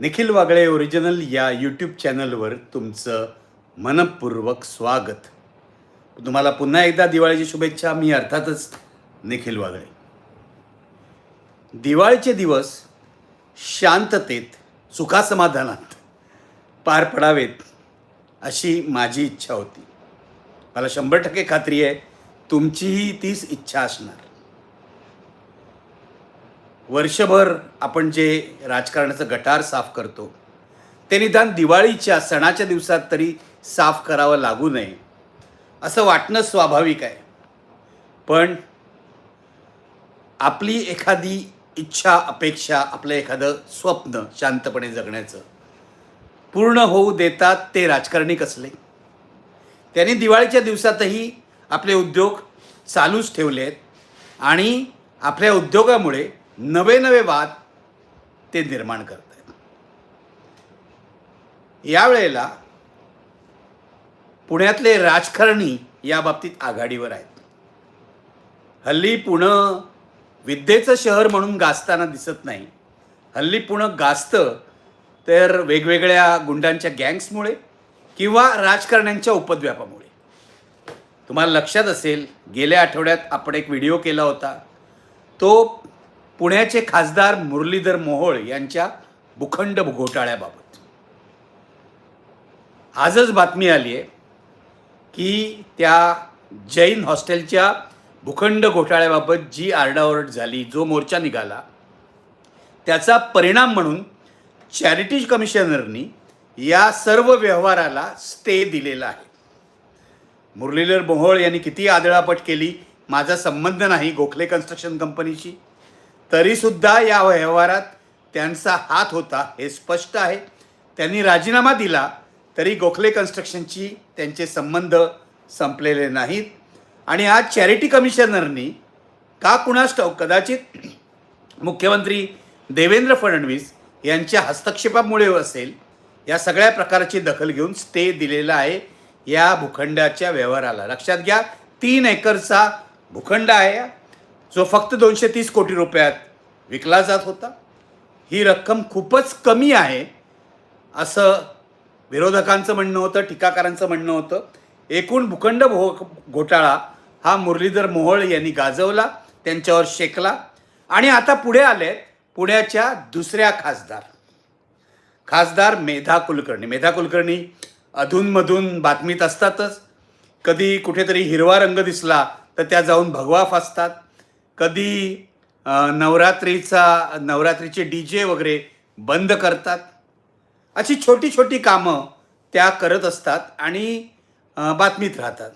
Nikhil Wagle original या YouTube चॅनलवर तुमचं मनपूर्वक स्वागत. तुम्हाला पुन्हा एकदा दिवाळीची शुभेच्छा. मी अर्थातच निखिल वागळे. दिवाळीचे दिवस शांततेत सुखासमाधानात पार पडावेत अशी माझी इच्छा होती. मला शंभर टक्के खात्री आहे तुमचीही तीच इच्छा असणार. वर्षभर आपण जे राजकारणाचं गटार साफ करतो ते निदान दिवाळीच्या सणाच्या दिवसात तरी साफ करावं लागू नये असं वाटणं स्वाभाविक आहे. पण आपली एखादी इच्छा अपेक्षा आपलं एखादं स्वप्न शांतपणे जगण्याचं पूर्ण होऊ देतात ते राजकारणी कसले? त्यांनी दिवाळीच्या दिवसातही आपले उद्योग चालूच ठेवले आहेत आणि आपल्या उद्योगामुळे नवे नवे वाद ते निर्माण करत आहेत. यावेळेला पुण्यातले राजकारणी या बाबतीत आघाडीवर आहेत. हल्ली पुणं विद्येचं शहर म्हणून गाजताना दिसत नाही. हल्ली पुणं गाजतं तर वेगवेगळ्या गुंडांच्या गँग्समुळे किंवा राजकारण्यांच्या उपद्व्यापामुळे. तुम्हाला लक्षात असेल गेल्या आठवड्यात आपण एक व्हिडिओ केला होता. तो पुण्याचे खासदार मुरलीधर मोहोळ यांच्या भूखंड घोटाळ्याबाबत. आजच बातमी आली आहे की त्या जैन हॉस्टेलच्या भूखंड घोटाळ्याबाबत जी आरडाओरड झाली जो मोर्चा निघाला त्याचा परिणाम म्हणून चॅरिटी कमिशनरनी या सर्व व्यवहाराला स्टे दिलेला आहे. मुरलीधर मोहोळ यांनी किती आदळापट केली माझा संबंध नाही गोखले कन्स्ट्रक्शन कंपनीशी. तरीसुद्धा या व्यवहारात त्यांचा हात होता हे स्पष्ट आहे. त्यांनी राजीनामा दिला तरी गोखले कन्स्ट्रक्शनची त्यांचे संबंध संपलेले नाहीत. आणि आज चॅरिटी कमिशनरनी का कुणास ठाऊक कदाचित मुख्यमंत्री देवेंद्र फडणवीस यांच्या हस्तक्षेपामुळे असेल या सगळ्या प्रकारची दखल घेऊन स्टे दिलेला आहे या भूखंडाच्या व्यवहाराला. लक्षात घ्या तीन एकरचा भूखंड आहे. जो फक्त दोनशे तीस कोटी रुपयात विकला जात होता ही रक्कम खूपच कमी आहे असं विरोधकांचं म्हणणं होतं टीकाकारांचं म्हणणं होतं. एकूण भूखंड भो घोटाळा हा मुरलीधर मोहोळ यांनी गाजवला त्यांच्यावर शेकला आणि आता पुढे आले पुण्याच्या दुसऱ्या खासदार. खासदार मेधा कुलकर्णी. मेधा कुलकर्णी अधूनमधून बातमीत असतातच. कधी कुठेतरी हिरवा रंग दिसला तर त्या जाऊन भगवा फासतात. कधी नवरात्रीचा नवरात्रीचे डी जे वगैरे बंद करतात. अशी छोटी छोटी कामं त्या करत असतात आणि बातमीत राहतात.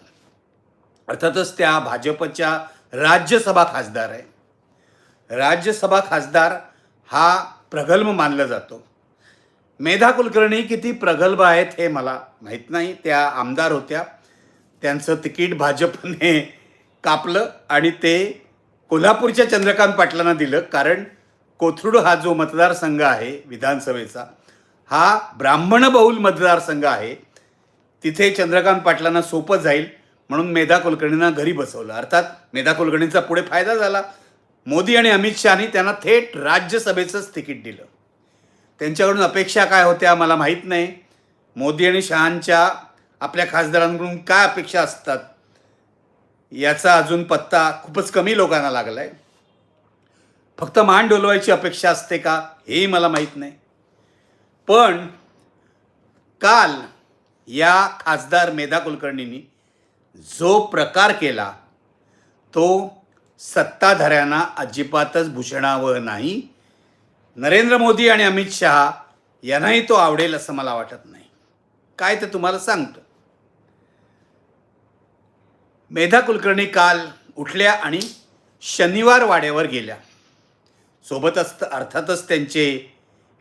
अर्थातच त्या भाजपच्या राज्यसभा खासदार आहे. राज्यसभा खासदार हा प्रगल्भ मानला जातो. मेधा कुलकर्णी किती प्रगल्भ आहेत हे मला माहीत नाही. त्या आमदार होत्या. त्यांचं तिकीट भाजपने कापलं आणि ते कोल्हापूरच्या चंद्रकांत पाटलांना दिलं कारण कोथरूड हा जो मतदारसंघ आहे विधानसभेचा हा ब्राह्मण बहुल मतदारसंघ आहे. तिथे चंद्रकांत पाटलांना सोपं जाईल म्हणून मेधा कुलकर्णींना घरी बसवलं. अर्थात मेधा कुलकर्णींचा पुढे फायदा झाला. मोदी आणि अमित शहानी त्यांना थेट राज्यसभेचंच तिकीट दिलं. त्यांच्याकडून अपेक्षा काय होत्या मला माहीत नाही. मोदी आणि शहांच्या आपल्या खासदारांकडून काय अपेक्षा असतात? याचा अजून पत्ता खूपच कमी लोकांना लागला आहे फक्त मान डोलवायची अपेक्षा असते का हेही मला माहीत नाही. पण काल या खासदार मेधा कुलकर्णींनी जो प्रकार केला तो सत्ताधाऱ्यांना अजिबातच भूषणावं नाही. नरेंद्र मोदी आणि अमित शहा यांनाही तो आवडेल असं मला वाटत नाही. काय ते तुम्हाला सांगतो. मेधा कुलकर्णी काल उठल्या आणि शनिवार वाड्यावर गेल्या. सोबतच अर्थातच त्यांचे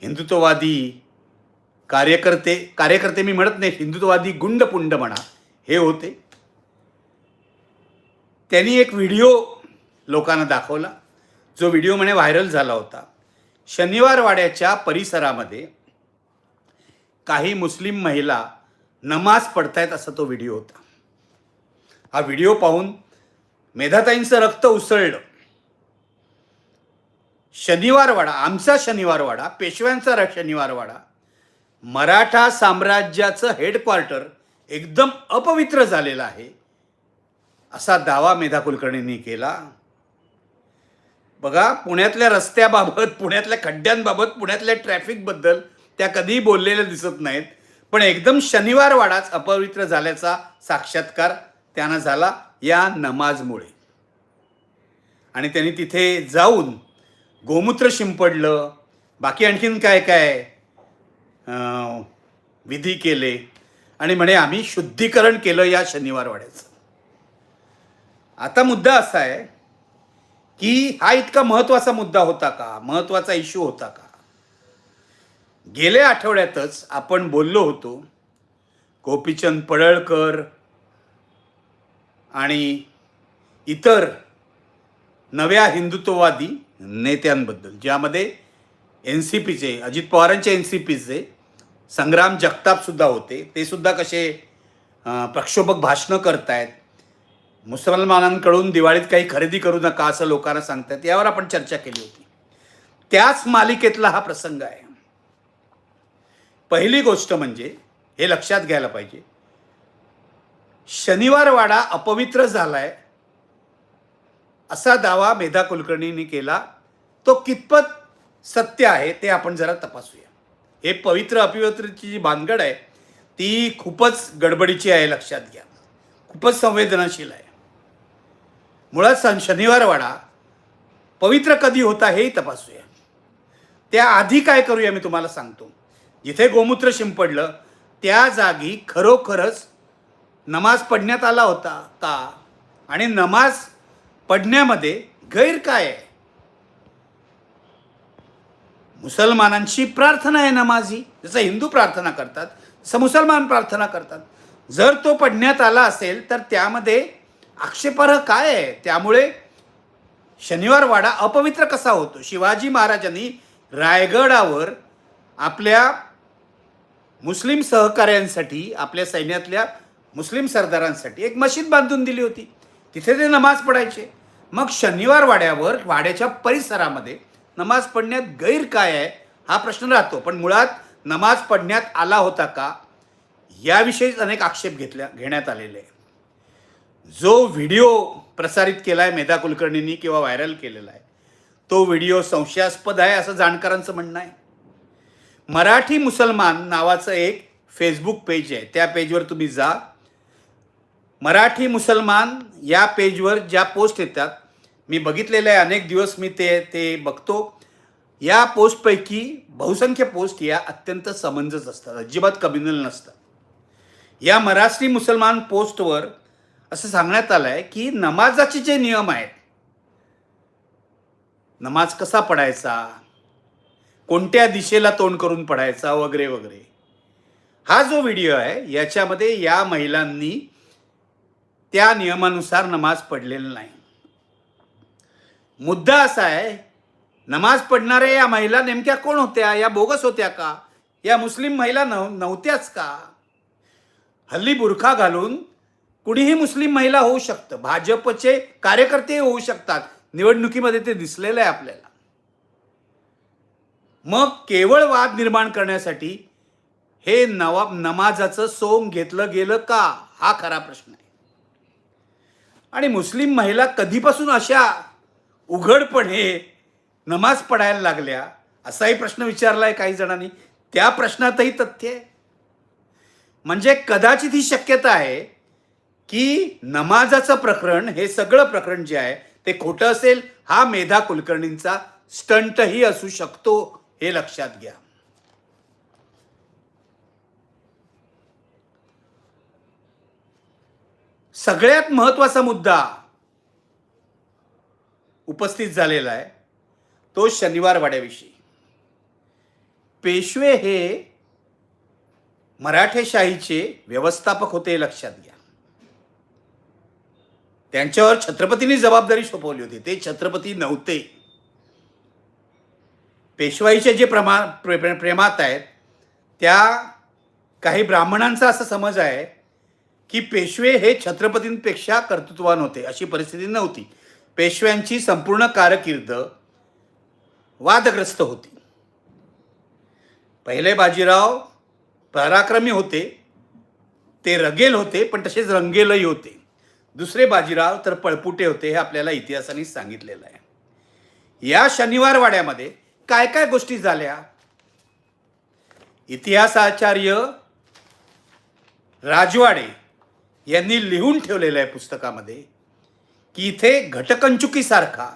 हिंदुत्ववादी कार्यकर्ते कार्यकर्ते मी म्हणत नाही हिंदुत्ववादी गुंडपुंड म्हणा हे होते. त्यांनी एक व्हिडिओ लोकांना दाखवला. जो व्हिडिओ म्हणे व्हायरल झाला होता. शनिवार वाड्याच्या परिसरामध्ये काही मुस्लिम महिला नमाज पडतायत असा तो व्हिडिओ होता. हा व्हिडिओ पाहून मेधाताईंचं रक्त उसळलं. शनिवारवाडा आमचा शनिवारवाडा पेशव्यांचा र- शनिवारवाडा मराठा साम्राज्याचं हेडक्वार्टर एकदम अपवित्र झालेलं आहे असा दावा मेधा कुलकर्णींनी केला. बघा पुण्यातल्या रस्त्याबाबत पुण्यातल्या खड्ड्यांबाबत पुण्यातल्या ट्रॅफिकबद्दल त्या कधीही बोललेल्या दिसत नाहीत पण एकदम शनिवारवाडाच अपवित्र झाल्याचा साक्षात्कार त्यांना झाला या नमाजमुळे. आणि त्यांनी तिथे जाऊन गोमूत्र शिंपडलं. बाकी आणखीन काय काय विधी केले. आणि म्हणे आम्ही शुद्धीकरण केलं या शनिवारवाड्याचं. आता मुद्दा असा आहे की हा इतका महत्त्वाचा मुद्दा होता का? महत्त्वाचा इश्यू होता का? गेल्या आठवड्यातच आपण बोललो होतो गोपीचंद पडळकर आणि इतर नव्या हिंदुत्ववादी नेत्यांबद्दल ज्यामध्ये एन सी पीचे अजित पवारांचे एन सी पीचे संग्राम जगतापसुद्धा होते. ते सुद्धा कसे प्रक्षोभक भाषणं करतायत. मुसलमानांकडून दिवाळीत काही खरेदी करू नका असं लोकांना सांगतात यावर आपण चर्चा केली होती. त्याच मालिकेतला हा प्रसंग आहे. पहिली गोष्ट म्हणजे हे लक्षात घ्यायला पाहिजे शनिवारवाडा अपवित्र झालाय. असा दावा मेधा कुलकर्णींनी केला. तो कितपत सत्य आहे ते आपण जरा तपासूया. हे पवित्र अपवित्रची जी भानगड आहे ती खूपच गडबडीची आहे लक्षात घ्या. खूपच संवेदनशील आहे. मुळात सन शनिवारवाडा पवित्र कधी होता हेही तपासूया. त्याआधी काय करूया मी तुम्हाला सांगतो. जिथे गोमूत्र शिंपडलं त्या जागी खरोखरच नमाज पडण्यात आला होता का? आणि नमाज पडण्यामध्ये गैर काय आहे? मुसलमानांची प्रार्थना आहे नमाजी जसं हिंदू प्रार्थना करतात तसं मुसलमान प्रार्थना करतात. जर तो पडण्यात आला असेल तर त्यामध्ये आक्षेपार्ह काय आहे? त्यामुळे शनिवारवाडा अपवित्र कसा होतो? शिवाजी महाराजांनी रायगडावर आपल्या मुस्लिम सहकाऱ्यांसाठी आपल्या सैन्यातल्या मुस्लिम सरदारांसाठी एक मशीद बांधून दिली होती. तिथे ते नमाज पडायचे मग शनिवार वाड्यावर वाड्याच्या परिसरामध्ये नमाज पडण्यात गैर काय आहे हा प्रश्न राहतो. पण मुळात नमाज पडण्यात आला होता का याविषयीच अनेक आक्षेप घेतल्या घेण्यात आलेले आहे जो व्हिडिओ प्रसारित केला आहे मेधा कुलकर्णींनी किंवा व्हायरल केलेला आहे तो व्हिडिओ संशयास्पद आहे असं जाणकारांचं म्हणणं आहे. मराठी मुसलमान नावाचं एक फेसबुक पेज आहे. त्या पेजवर तुम्ही जा. मराठी मुसलमान या पेजवर ज्या पोस्ट येतात मी बघितलेले आहे अनेक दिवस मी ते ते बघतो. या पोस्टपैकी बहुसंख्य पोस्ट या अत्यंत समंजस असतात अजिबात कम्युनल नसतात. या मराठी मुसलमान पोस्टवर असं सांगण्यात आलं आहे की नमाजाचे जे नियम आहेत नमाज कसा पडायचा कोणत्या दिशेला तोंड करून पडायचा वगैरे वगैरे. हा जो व्हिडिओ आहे याच्यामध्ये या महिलांनी त्या नियमानुसार नमाज पडलेला नाही. मुद्दा असा आहे नमाज पडणाऱ्या या महिला नेमक्या कोण होत्या या बोगस होत्या का या मुस्लिम महिला नव नव्हत्याच का? हल्ली बुरखा घालून कुणीही मुस्लिम महिला होऊ शकतं भाजपचे कार्यकर्ते होऊ शकतात निवडणुकीमध्ये ते दिसलेलं आहे आपल्याला. मग केवळ वाद निर्माण करण्यासाठी हे नवा नमाजाचं सोंग घेतलं गेलं का? हा खरा प्रश्न आहे. आणि मुस्लिम महिला कधीपासून अशा उघडपणे नमाज पडायला लागल्या? असाही प्रश्न विचारलाय काही जणांनी. त्या प्रश्नातही तथ्य आहे. म्हणजे कदाचित ही शक्यता आहे की नमाजाचं प्रकरण हे सगळं प्रकरण जे आहे ते खोटं असेल हा मेधा कुलकर्णींचा स्टंटही असू शकतो हे लक्षात घ्या. सगळ्यात महत्त्वाचा मुद्दा उपस्थित झालेला आहे तो शनिवार वाड्याविषयी पेशवे हे मराठेशाहीचे व्यवस्थापक होते लक्षात घ्या. त्यांच्यावर छत्रपतींनी जबाबदारी सोपवली होती ते छत्रपती नव्हते. पेशवाईचे जे प्रमा प्रे प्रेमात आहेत त्या काही ब्राह्मणांचा असा समज आहे की पेशवे हे छत्रपतींपेक्षा कर्तृत्वान होते अशी परिस्थिती नव्हती. पेशव्यांची संपूर्ण कारकीर्द वादग्रस्त होती. पहिले बाजीराव पराक्रमी होते ते रगेल होते पण तसेच रंगेलही होते. दुसरे बाजीराव तर पळपुटे होते हे आपल्याला इतिहासाने सांगितलेलं आहे. या शनिवारवाड्यामध्ये काय काय गोष्टी झाल्या? इतिहासाचार्य राजवाडे यांनी लिहून ठेवलेलं आहे पुस्तकामध्ये की इथे घटकंचुकीसारखा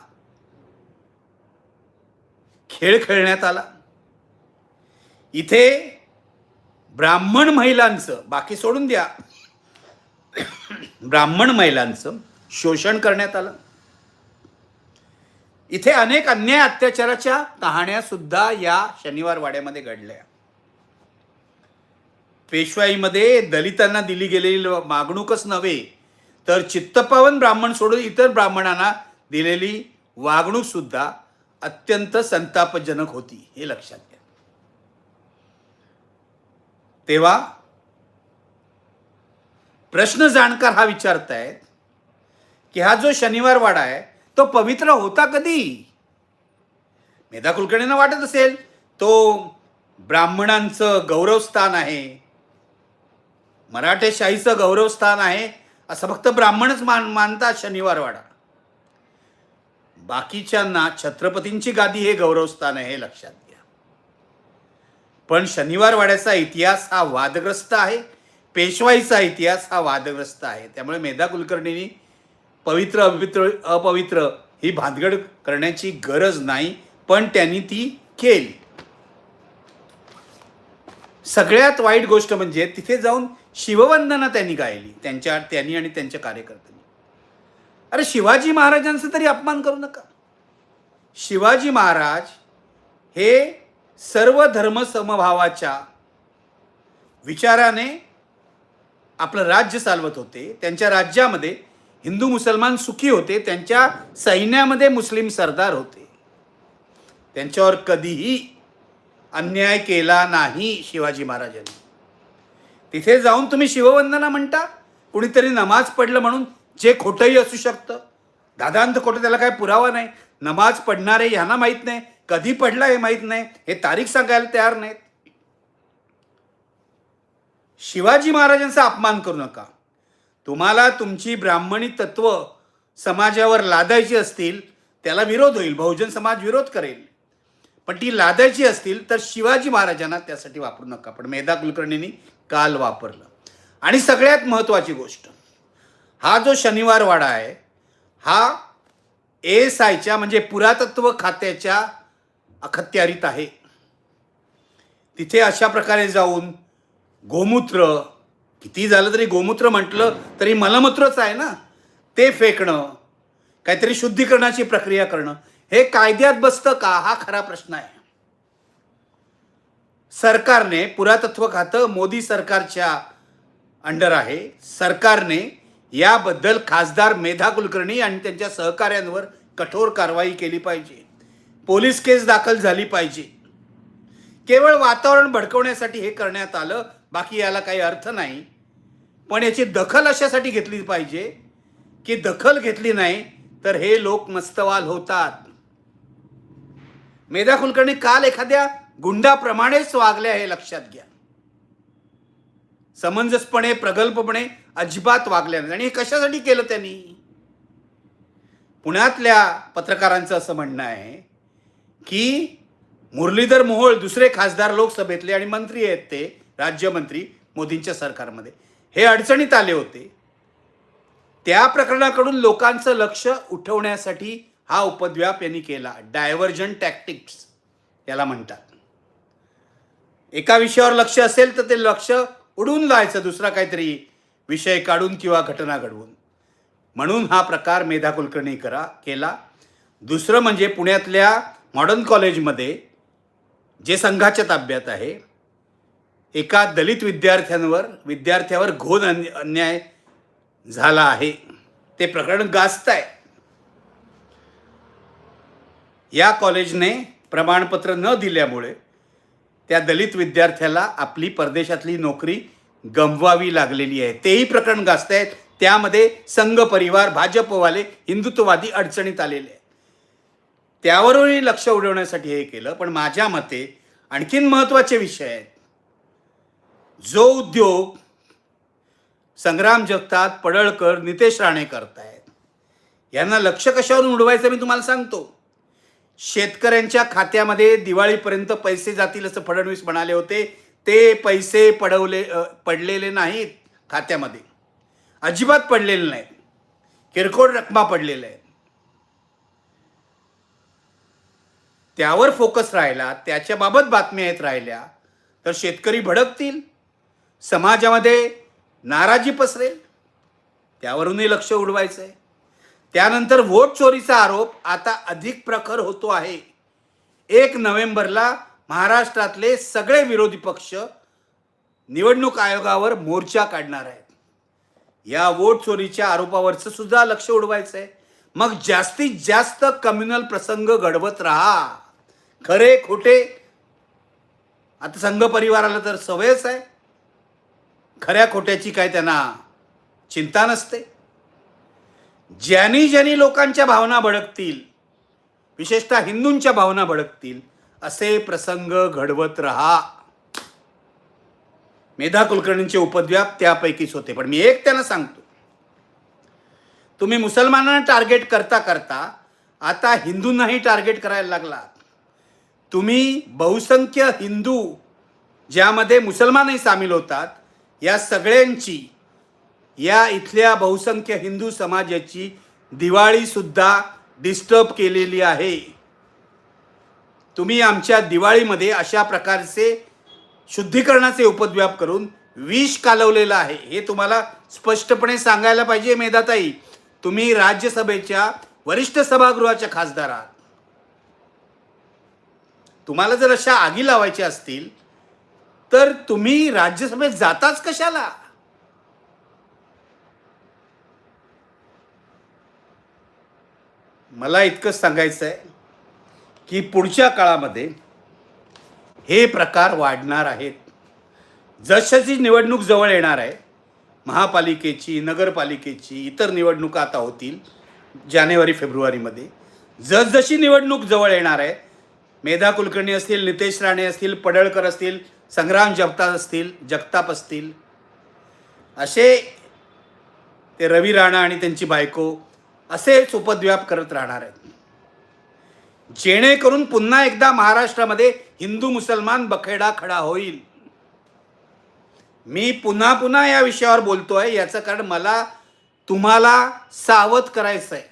खेळ खेळण्यात आला. इथे ब्राह्मण महिलांचं बाकी सोडून द्या. ब्राह्मण महिलांचं शोषण करण्यात आलं. इथे अनेक अन्याय अत्याचाराच्या कहाण्या सुद्धा या शनिवार वाड्यामध्ये घडल्या. पेशवाईमध्ये दलितांना दिली गेलेली मागणूकच नव्हे तर चित्तपावन ब्राह्मण सोडून इतर ब्राह्मणांना दिलेली वागणूक सुद्धा अत्यंत संतापजनक होती हे लक्षात घ्या. तेव्हा प्रश्न जाणकार हा विचारतायत की हा जो शनिवार वाडा आहे तो पवित्र होता कधी? मेधा कुलकर्णींना वाटत असेल तो ब्राह्मणांचं गौरवस्थान आहे मराठेशाहीचं गौरवस्थान आहे असं फक्त ब्राह्मणच मान मानतात शनिवार वाडा. बाकीच्यांना छत्रपतींची गादी हे गौरवस्थान आहे हे लक्षात घ्या. पण शनिवार वाड्याचा इतिहास हा वादग्रस्त आहे पेशवाईचा इतिहास हा वादग्रस्त आहे. त्यामुळे मेधा कुलकर्णींनी पवित्र अपवित्र अपवित्र ही भानगड करण्याची गरज नाही पण त्यांनी ती केली. सगळ्यात वाईट गोष्ट म्हणजे तिथे जाऊन शिववंदना त्यांनी गायली. त्यांच्या त्यांनी आणि त्यांच्या कार्यकर्त्यांनी. अरे शिवाजी महाराजांचा तरी अपमान करू नका. शिवाजी महाराज हे सर्व धर्म समभावाच्या विचाराने आपलं राज्य चालवत होते. त्यांच्या राज्यामध्ये हिंदू मुसलमान सुखी होते. त्यांच्या सैन्यामध्ये मुस्लिम सरदार होते. त्यांच्यावर कधीही अन्याय केला नाही शिवाजी महाराजांनी. तिथे जाऊन तुम्ही शिववंदना म्हणता? कुणीतरी नमाज पडलं म्हणून जे खोटंही असू शकतं. दादांत खोटं त्याला काय पुरावा नाही. नमाज पडणारे ह्यांना माहीत नाही. कधी पडला हे माहीत नाही. हे तारीख सांगायला तयार नाहीत. शिवाजी महाराजांचा अपमान करू नका. तुम्हाला तुमची ब्राह्मणी तत्व समाजावर लादायची असतील त्याला विरोध होईल. बहुजन समाज विरोध करेल. पण ती लादायची असतील तर शिवाजी महाराजांना त्यासाठी वापरू नका. पण मेधा कुलकर्णींनी काल वापरलं. आणि सगळ्यात महत्त्वाची गोष्ट हा जो शनिवार वाडा आहे हा एस आयच्या म्हणजे पुरातत्व खात्याच्या अखत्यारीत आहे. तिथे अशा प्रकारे जाऊन गोमूत्र किती झालं तरी गोमूत्र म्हटलं तरी मलमूत्रच आहे ना ते फेकणं काहीतरी शुद्धीकरणाची प्रक्रिया करणं हे कायद्यात बसतं का? हा खरा प्रश्न आहे. सरकारने पुरातत्व खातं मोदी सरकारच्या अंडर आहे. सरकारने याबद्दल खासदार मेधा कुलकर्णी आणि त्यांच्या सहकाऱ्यांवर कठोर कारवाई केली पाहिजे. पोलीस केस दाखल झाली पाहिजे. केवळ वातावरण भडकवण्यासाठी हे करण्यात आलं बाकी याला काही अर्थ नाही. पण याची दखल अशासाठी घेतली पाहिजे की दखल घेतली नाही तर हे लोक मस्तवाल होतात. मेधा कुलकर्णी काल एखाद्या गुंडाप्रमाणेच वागल्या हे लक्षात घ्या. समंजसपणे प्रगल्भपणे अजिबात वागल्या नाही. आणि हे कशासाठी केलं त्यांनी? पुण्यातल्या पत्रकारांचं असं म्हणणं आहे की मुरलीधर मोहोळ दुसरे खासदार लोकसभेतले आणि मंत्री आहेत ते राज्यमंत्री मोदींच्या सरकारमध्ये. हे अडचणीत आले होते. त्या प्रकरणाकडून लोकांचं लक्ष उठवण्यासाठी हा उपद्व्याप यांनी केला. डायव्हर्जन टॅक्टिक्स याला म्हणतात. एका विषयावर लक्ष असेल तर ते लक्ष उडून जायचं दुसरा काहीतरी विषय काढून किंवा घटना घडवून. म्हणून हा प्रकार मेधा कुलकर्णी करा केला. दुसरं म्हणजे पुण्यातल्या मॉडर्न कॉलेजमध्ये जे संघाच्या ताब्यात आहे एका दलित विद्यार्थ्यांवर विद्यार्थ्यावर घोन अन्य- अन्याय झाला आहे. ते प्रकरण गाजत आहे या कॉलेजने प्रमाणपत्र न दिल्यामुळे त्या दलित विद्यार्थ्याला आपली परदेशातली नोकरी गमवावी लागलेली आहे. तेही प्रकरण गाजत आहेत त्यामध्ये संघ परिवार भाजपवाले हिंदुत्ववादी अडचणीत आलेले आहेत. त्यावरही लक्ष उडवण्यासाठी हे केलं पण माझ्या मते आणखीन महत्त्वाचे विषय आहेत. जो उद्योग संग्राम जगतात पडळकर नितेश राणे करतायत. यांना लक्ष कशावरून उडवायचं मी तुम्हाला सांगतो. शेतकऱ्यांच्या खात्यामध्ये दिवाळीपर्यंत पैसे जातील असं फडणवीस म्हणाले होते. ते पैसे पडवले पडलेले नाहीत खात्यामध्ये. अजिबात पडलेले नाहीत. किरकोळ रकमा पडलेल्या आहेत. त्यावर फोकस राहिला त्याच्याबाबत बातम्या येत राहिल्या तर शेतकरी भडकतील समाजामध्ये नाराजी पसरेल त्यावरूनही लक्ष उडवायचं आहे त्यानंतर वोट चोरीचा आरोप आता अधिक प्रखर होतो आहे. एक नोव्हेंबरला महाराष्ट्रातले सगळे विरोधी पक्ष निवडणूक आयोगावर मोर्चा काढणार आहेत. या वोट चोरीच्या आरोपावरचं सुद्धा लक्ष उडवायचं आहे मग जास्तीत जास्त कम्युनल प्रसंग घडवत राहा. खरे खोटे. आता संघ परिवाराला तर सवयच आहे. खऱ्या खोट्याची काय त्यांना चिंता नसते. ज्यांनी ज्यांनी लोकांच्या भावना भडकतील विशेषतः हिंदूंच्या भावना भडकतील असे प्रसंग घडवत रहा. मेधा कुलकर्णींचे उपद्व्याप त्यापैकीच होते पण मी एक त्यांना सांगतो. तुम्ही मुसलमानांना टार्गेट करता करता आता हिंदूंनाही टार्गेट करायला लागलात. तुम्ही बहुसंख्य हिंदू ज्यामध्ये मुसलमानही सामील होतात या सगळ्यांची या इथल्या बहुसंख्य हिंदू समाजाची दिवाळीसुद्धा डिस्टर्ब केलेली आहे. तुम्ही आमच्या दिवाळीमध्ये अशा प्रकारचे शुद्धीकरणाचे उपद्व्याप करून विष कालवलेलं आहे. हे तुम्हाला स्पष्टपणे सांगायला पाहिजे मेधाताई. तुम्ही राज्यसभेच्या वरिष्ठ सभागृहाच्या खासदार आहात. तुम्हाला जर अशा आगी लावायच्या असतील तर तुम्ही राज्यसभेत जाताच कशाला? मला इतकंच सांगायचं आहे की पुढच्या काळामध्ये हे प्रकार वाढणार आहेत. जशाची निवडणूक जवळ येणार आहे महापालिकेची नगरपालिकेची इतर निवडणुका आता होतील जानेवारी फेब्रुवारीमध्ये. जसजशी निवडणूक जवळ येणार आहे मेधा कुलकर्णी असतील नितेश राणे असतील पडळकर असतील संग्राम जगताप असतील जगताप असतील असे ते रवी राणा आणि त्यांची बायको असेच उपद्व्याप करत राहणार आहेत. जेणेकरून पुन्हा एकदा महाराष्ट्रामध्ये हिंदू मुसलमान बखेडा खडा होईल. मी पुन्हा पुन्हा या विषयावर बोलतोय याचं कारण मला तुम्हाला सावध करायचं आहे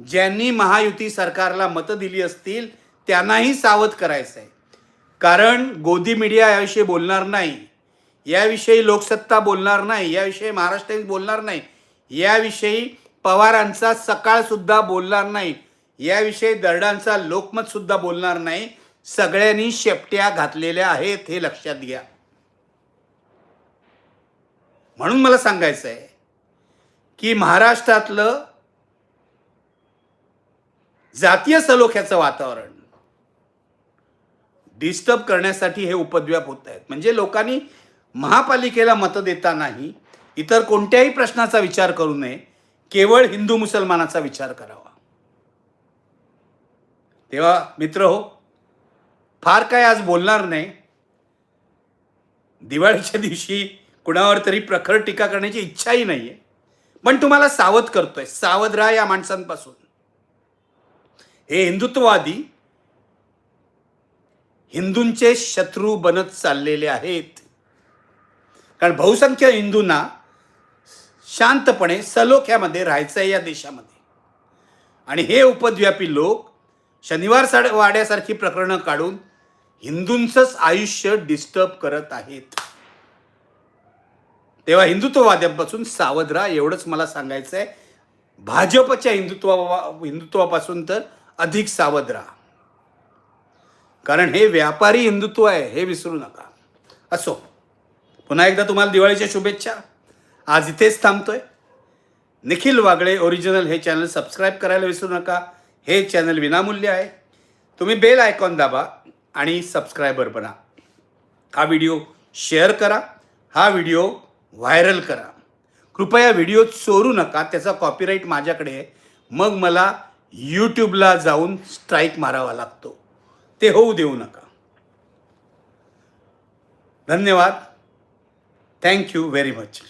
ज्यांनी महायुती सरकारला मतं दिली असतील त्यांनाही सावध करायचं आहे कारण गोदी मीडिया याविषयी बोलणार नाही याविषयी लोकसत्ता बोलणार नाही याविषयी महाराष्ट्र बोलणार नाही याविषयी पवारांचा सकाळसुद्धा बोलणार नाही. याविषयी दरडांचा लोकमतसुद्धा बोलणार नाही. सगळ्यांनी शेपट्या घातलेल्या आहेत हे लक्षात घ्या. म्हणून मला सांगायचं आहे की महाराष्ट्रातलं जातीय सलोख्याचं वातावरण डिस्टर्ब करण्यासाठी हे उपद्व्याप होत आहेत. म्हणजे लोकांनी महापालिकेला मतं देतानाही इतर कोणत्याही प्रश्नाचा विचार करू नये. केवळ हिंदू मुसलमानाचा विचार करावा. तेव्हा मित्र हो फार काय आज बोलणार नाही. दिवाळीच्या दिवशी कुणावर तरी प्रखर टीका करण्याची इच्छाही नाही आहे पण तुम्हाला सावध करतोय सावध राहा या माणसांपासून. हे हिंदुत्ववादी हिंदूंचे शत्रू बनत चाललेले आहेत. कारण बहुसंख्य हिंदूंना शांतपणे सलोख्यामध्ये राहायचं आहे या देशामध्ये. आणि हे उपद्व्यापी लोक शनिवार साड वाड्यासारखी प्रकरणं काढून हिंदूंचंच आयुष्य डिस्टर्ब करत आहेत. तेव्हा हिंदुत्ववाद्यांपासून सावध राहा एवढंच मला सांगायचं आहे भाजपच्या हिंदुत्वा हिंदुत्वापासून तर अधिक सावध राहा. कारण हे व्यापारी हिंदुत्व आहे हे विसरू नका. असो. पुन्हा एकदा तुम्हाला दिवाळीच्या शुभेच्छा. आज इथेच थांबतोय. निखिल वागळे ओरिजिनल हे चॅनल सबस्क्राईब करायला विसरू नका. हे चॅनल विनामूल्य आहे. तुम्ही बेल आयकॉन दाबा आणि सबस्क्रायबर बना. हा व्हिडिओ शेअर करा. हा व्हिडिओ व्हायरल करा. कृपया व्हिडिओ चोरू नका. त्याचा कॉपीराईट माझ्याकडे आहे. मग मला यूट्यूबला जाऊन स्ट्राईक मारावा लागतो. ते होऊ देऊ नका. धन्यवाद. Thank you very much